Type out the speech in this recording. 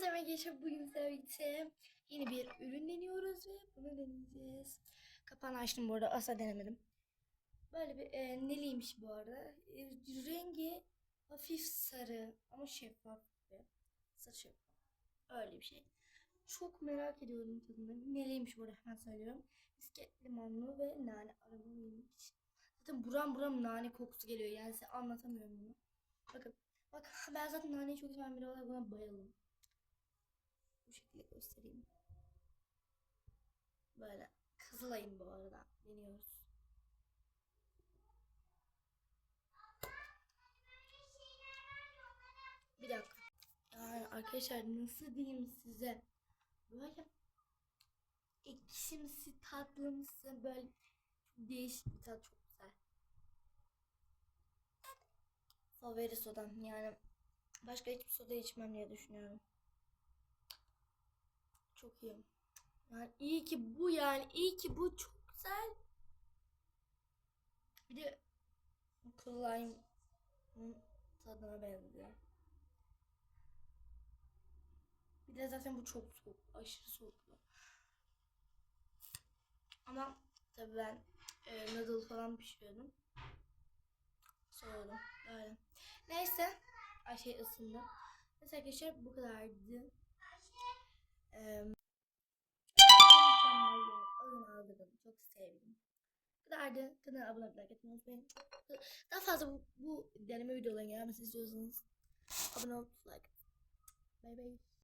Herkese merhaba. Bugün sizlerle yeni bir ürün deniyoruz ve bunu deneyeceğiz. Kapağını açtım bu arada. Asla denemedim. Böyle bir e, neliymiş bu arada. E, rengi hafif sarı ama şeffaf bir sarı şeffaf. Öyle bir şey. Çok merak ediyorum tadını. Neliymiş bu arada hemen söylüyorum. Misket limonlu ve nane aromalıymış. Zaten buram buram nane kokusu geliyor. Yani size anlatamıyorum bunu. Bakın. Bak ben zaten naneyi çok seven biri olarak buna bayıldım. Bu şekilde göstereyim. Böyle. Kızılayım bu arada. Deniyoruz. Bir dakika. Yani arkadaşlar nasıl diyeyim size? Böyle ekşimsi tatlımsı böyle değişik bir tat çok güzel. Favori sodam yani başka hiçbir soda içmem diye düşünüyorum. Çok iyi. Yani iyi ki bu yani iyi ki bu çok güzel. Bir de Lime'ın tadına benziyor. Bir de zaten bu çok soğuk. Aşırı soğuklu. Ama tabii ben e, noodle falan pişiriyordum. Soğudum. Böyle. Neyse. Ay şey ısındı. Neyse arkadaşlar bu kadardı. Eee Çok sevdim. Bu kadardı. Kanala abone olmayı, unutmayın. Daha fazla bu, bu deneme videolarına gelmesini istiyorsanız abone olup like. Bye bye.